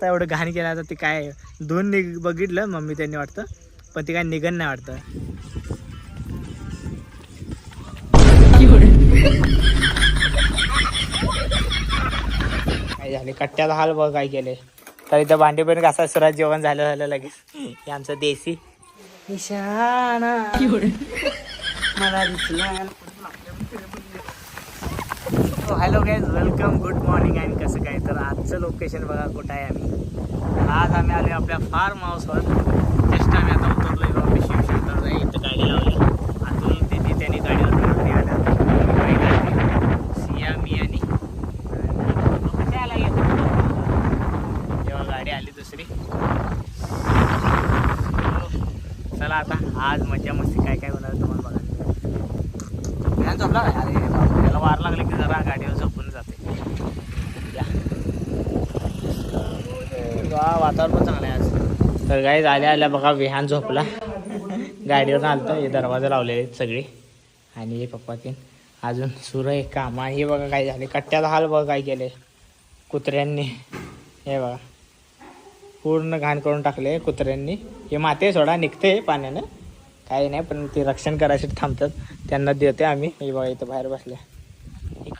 आता एवढं घाण केलं आता ते काय दोन निघ बघितलं मम्मी त्यांनी वाटतं पण ते काय निघन नाही वाटतं. काय झाले? कट्ट्याला हाल बघ काय केले तर इथं भांडी पण घासा सुरात जेवण झालं झालं लगेच. हे आमचं देसी. निशाणा. मला दिसला. Hello guys welcome good morning आणि कसं काय? तर आजचं लोकेशन बघा कुठं आहे आम्ही. आज आम्ही आलो आपल्या फार्म हाऊसवर जस्ट आम्ही आता उतरलो आहे बाबा शिवशंकर इथं गाडी लावली. अजून तिथे त्यांनी गाडीवर आल्या. गाडी सिया मी आणि कसे आला येतो जेव्हा गाडी आली दुसरी. चला आता आज मजा मस्ती काय काय होणार तुम्हाला बघा फॅन झोपला काय अरे बापरे, त्याला जरा गाडीवर झोपून जाते. या. वा वातावरण चांगलं आहे आज. तर गाईज आल्या आल्या बघा विहान झोपला. गाडीवर आलतं हे दरवाजा लावलेले आहेत सगळे. आणि हे पप्पा तीन. अजून सुरू आहे कामा हे बघा काय झाले. कट्ट्याला हाल बघा काय केले. कुत्र्यांनी. हे बघा. पूर्ण घाण करून टाकले कुत्र्यांनी. हे माते सोडा निघते पाण्यानं. काही नाही पण ते रक्षण करायसाठी थांबतात. त्यांना देते आम्ही. हे बघा इथं बाहेर बसल्या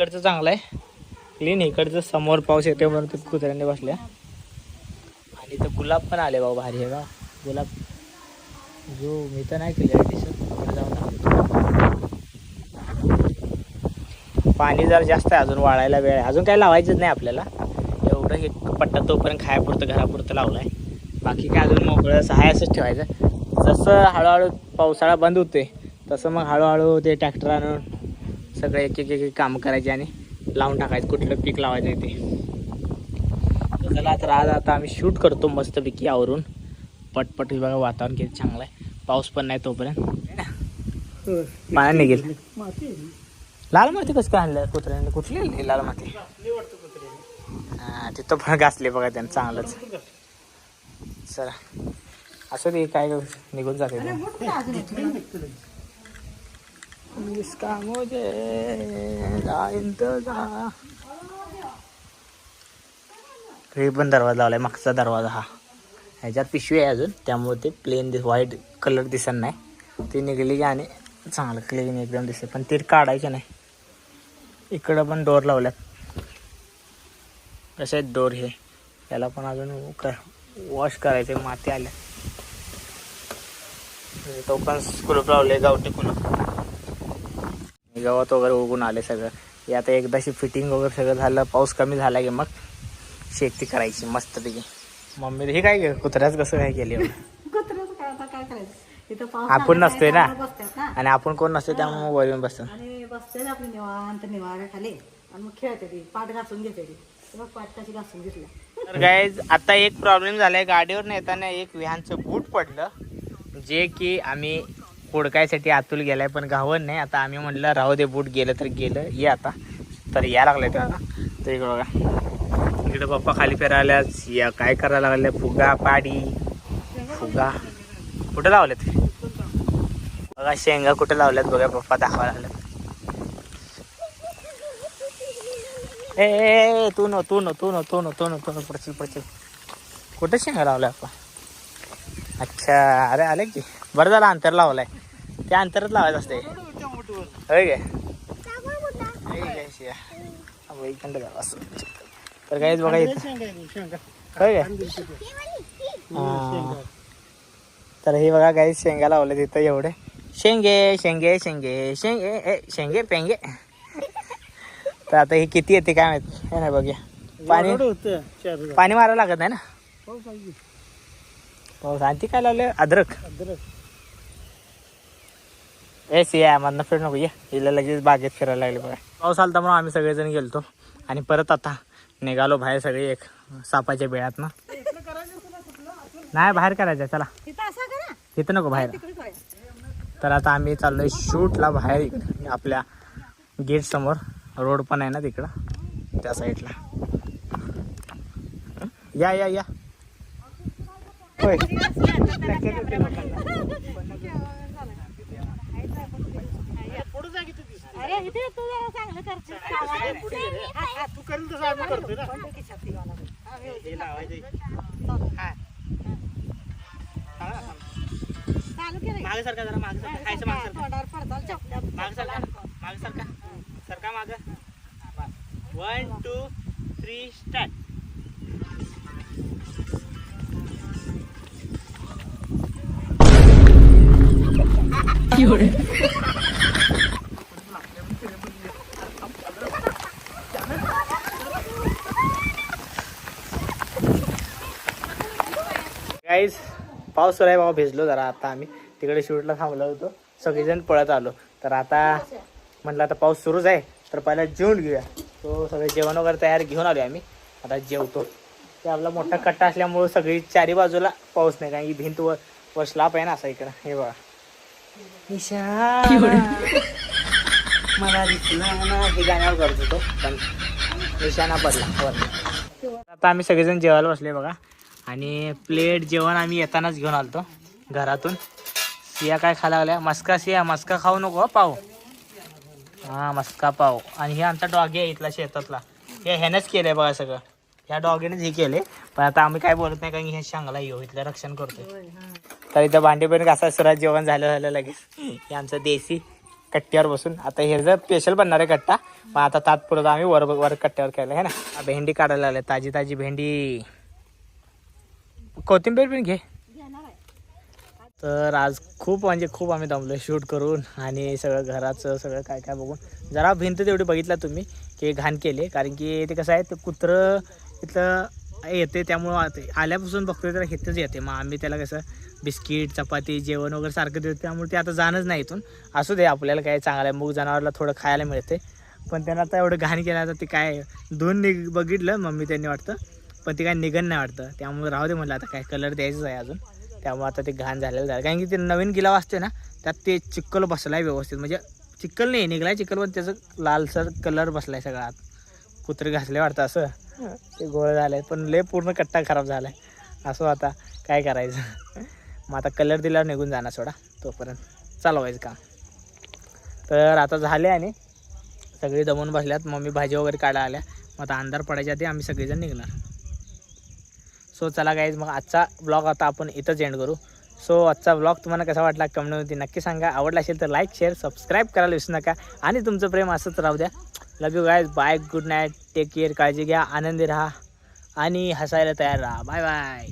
इकडचं चांगलं आहे क्लीन इकडचं समोर पाऊस येते म्हणून ते कुत्र्यांनी बसल्या. आणि इथं गुलाब पण आले भाऊ भारी आहे बा. गुलाब. जो मी तर नाही केले दिसत. जाऊन पाणी जर जास्त आहे अजून वाळायला वेळ आहे. अजून काही लावायचंच नाही आपल्याला. एवढं हे पट्टा तोपर्यंत खायापुरतं घरापुरतं लावलं आहे बाकी काय अजून मोकळं असं असंच ठेवायचं. जसं हळूहळू पावसाळा बंद होते तसं मग हळूहळू ते ट्रॅक्टर आणून सगळे एक एक एक कामं करायचे आणि लावून टाकायचं. कुठलं पीक लावायचं ते. चला तर आज आता आम्ही शूट करतो मस्तपैकी आवरून पटपट बघा वातावरण किती चांगलं आहे. पाऊस पण नाही तोपर्यंत. पाण्या निघेल. लाल माती कसं काय आणलं? कुत्र्याने? कुठली आणली लाल माती? हां तिथं पण घासले बघा त्यानं चांगलंच. चला. असं ते काय निघून जाते. ते. मुझे ला हे पण दरवाजा लावलाय मागचा दरवाजा हा. ह्याच्यात पिशवी आहे अजून त्यामुळे ते प्लेन दिस व्हाईट कलर दिसत नाही. ती निघली की आणि चांगलं क्लीन एकदम दिसत पण ते काढायचं नाही. इकडं पण डोर लावल्यात. कसे आहेत डोर हे? याला पण अजून क वॉश करायचे माती आल्या. तो पण कुलूप लावले गावठी कुलूप गवत वगैरे उगून आले सगळं. हे आता एकदाशी फिटिंग वगैरे सगळं झालं पाऊस कमी झाला की मग शेती करायची मस्तपैकी. मम्मी हे काय ग? कुत्र्याच कसं काय केली? आपण नसतोय ना. आणि आपण कोण नसते त्यामुळे येऊन बसतो आपली निवांत खाली आणि मग खेळते ती पाठ घासून घेते ती. ते बघ पाठ कशी घासून घेतल्या? तर काय आता एक प्रॉब्लेम झालाय. गाडीवर नेताना एक विहानचं बूट पडलं. जे की आम्ही हुडकायसाठी आतुल गेलाय पण गावन नाही. आता आम्ही म्हटलं राहू दे बूट गेलं तर गेलं. ये आता. तर या लागलंय तर आता तर इकडं बघा. इकडं पप्पा खाली फिरायला या काय करायला लागले? फुगा पाडी. फुगा. कुठं लावलेत? बघा शेंगा कुठं लावल्यात? बघा पप्पा दाखवायला लागल्यात ए, तू न तू न तू न तू न तू न तू न. पडशील पडशील. कुठं शेंगा लावल्या पप्पा? अच्छा अरे आले की. बरं झालं अंतर लावलाय. ते अंतरच लावायचं असते होय काय? असं. तर काहीच बघा होय काय? हा. तर हे बघा काही शेंगा लावले तिथं एवढे. शेंगे शेंगे शेंगे शेंगे ए, शेंगे पेंगे. तर आता हे किती येते काय माहीत? हे नाही बघूया. पाणी पाणी मारावं लागत नाही ना? पाऊस आणि ती काय लावले अद्रक. ए सिया मधनं फिर नको ये. हिला लगेच बागेत फिरायला लागले बघा. पाऊस आलता म्हणून आम्ही सगळेजण गेलतो. आणि परत आता निघालो बाहेर सगळे एक सापाच्या बेळात ना. नाही बाहेर करायचं चला. तिथं नको बाहेर. तर आता आम्ही चाललोय शूटला बाहेर आपल्या गेट समोर. रोड पण आहे ना तिकडं त्या साईडला. या या या. होय. इथे तू जरा चांगलं करशील. हा, हा, तू करेल तसं आम्ही करतोय ना. हे लावायचं. हा. चालू केलं मागे जरा मागे सरका. खायचं मागे सरका. तोंडावर पडताल चपल्यात. मागे सरका. मागे सरका. सरका माग. One two three start guys पाऊस सुरू आहे बाबा भिजलो जरा आता आम्ही. तिकडे शूटला थांबलो होतो. सगळेजण पळत आलो. तर आता म्हटलं आता पाऊस सुरूच आहे तर पहिला जेवून घेऊया. तो सगळे जेवण वगैरे तयार घेऊन आलो आम्ही. आता जेवतो. ते आपला मोठा कट्टा असल्यामुळं सगळी चारी बाजूला पाऊस नाही कारण की भिंत वर वर स्लाप आहे ना असा इकडं. हे बघा. निशाणा मला दिसला ना. हे गाण्यावर करत होतो पण निशाणा पडला. आता आम्ही सगळेजण जेवायला बसले बघा. आणि प्लेट जेवण आम्ही येतानाच घेऊन आलतो घरातून. सिया काय खायला लागल्या? मस्का सिया मस्का खाऊ नको पाव. हा मस्का पाव. आणि हे आमचा डॉगी आहे इथला शेतातला. हे ह्यानंच केलंय बघा सगळं. ह्या डॉगीनेच हे केले पण आता आम्ही काय बोलत नाही कारण की हे शांगला येऊ इथलं रक्षण करतोय. तर इथं भांडी पण घासा सुरात जेवण झालं झालं लगेच. हे आमचं देसी कट्ट्यावर बसून. आता हे जर स्पेशल बनणार आहे कट्टा पण आता तात्पुरतं आम्ही वर वर कट्ट्यावर केलं आहे ना? भेंडी काढायला लागले ताजी ताजी भेंडी. कोथिंबीर पण घे. तर आज खूप म्हणजे खूप आम्ही दमलो शूट करून आणि सगळं घराचं सगळं काय काय बघून. जरा भिंत तेवढी बघितला तुम्ही की घाण केली कारण की ते कसं आहे ते कुत्रं इथलं येते त्यामुळं आता आल्यापासून बघतोय तर इथंच येते. मग आम्ही त्याला कसं बिस्किट चपाती जेवण वगैरे सारखं देतो त्यामुळे ते आता जाणंच नाही इथून. असू दे आपल्याला काय चांगलं आहे मूग जनावरला थोडं खायला मिळते. पण त्यांना आता एवढं घाण केलं आता ते काय दोन निघ बघितलं मम्मी त्यांनी वाटतं. पण ते काय निघण नाही वाटतं. त्यामुळे राहू दे म्हटलं आता काय कलर द्यायचंच आहे अजून. त्यामुळे आता ते घाण झालेलं झालं. कारण की ते नवीन गिलाव असते ना त्यात ते चिक्कल बसलाय व्यवस्थित. म्हणजे चिक्कल नाही निघलाय चिक्कल पण त्याचं लालसर कलर बसलाय सगळा आत. कुत्रे घासले वाटतं असं. ते गोळ झालंय. पण लय पूर्ण कट्टा खराब झालाय. असं आता काय करायचं? मग आता कलर दिल्यावर निघून जाणार सोडा तोपर्यंत. चालवायचं काम. तर आता झाले आणि सगळे दमून बसल्यात. मम्मी भाजी वगैरे काढा आल्या. मग आता अंधार पडायच्या आधी आम्ही सगळेजण निघणार. सो चला गाईज मग आजचा ब्लॉग आता आपण इथंच एंड करू. सो आजचा ब्लॉग तुम्हाला कसा वाटला कमेंटमध्ये नक्की सांगा. आवडला असेल तर लाईक शेअर सबस्क्राईब करायला विसरू नका. आणि तुमचं प्रेम असंच राहू द्या. Love you guys bye good night take care काळजी घ्या. आनंदी राहा. आणि हसायला तयार राहा. Bye bye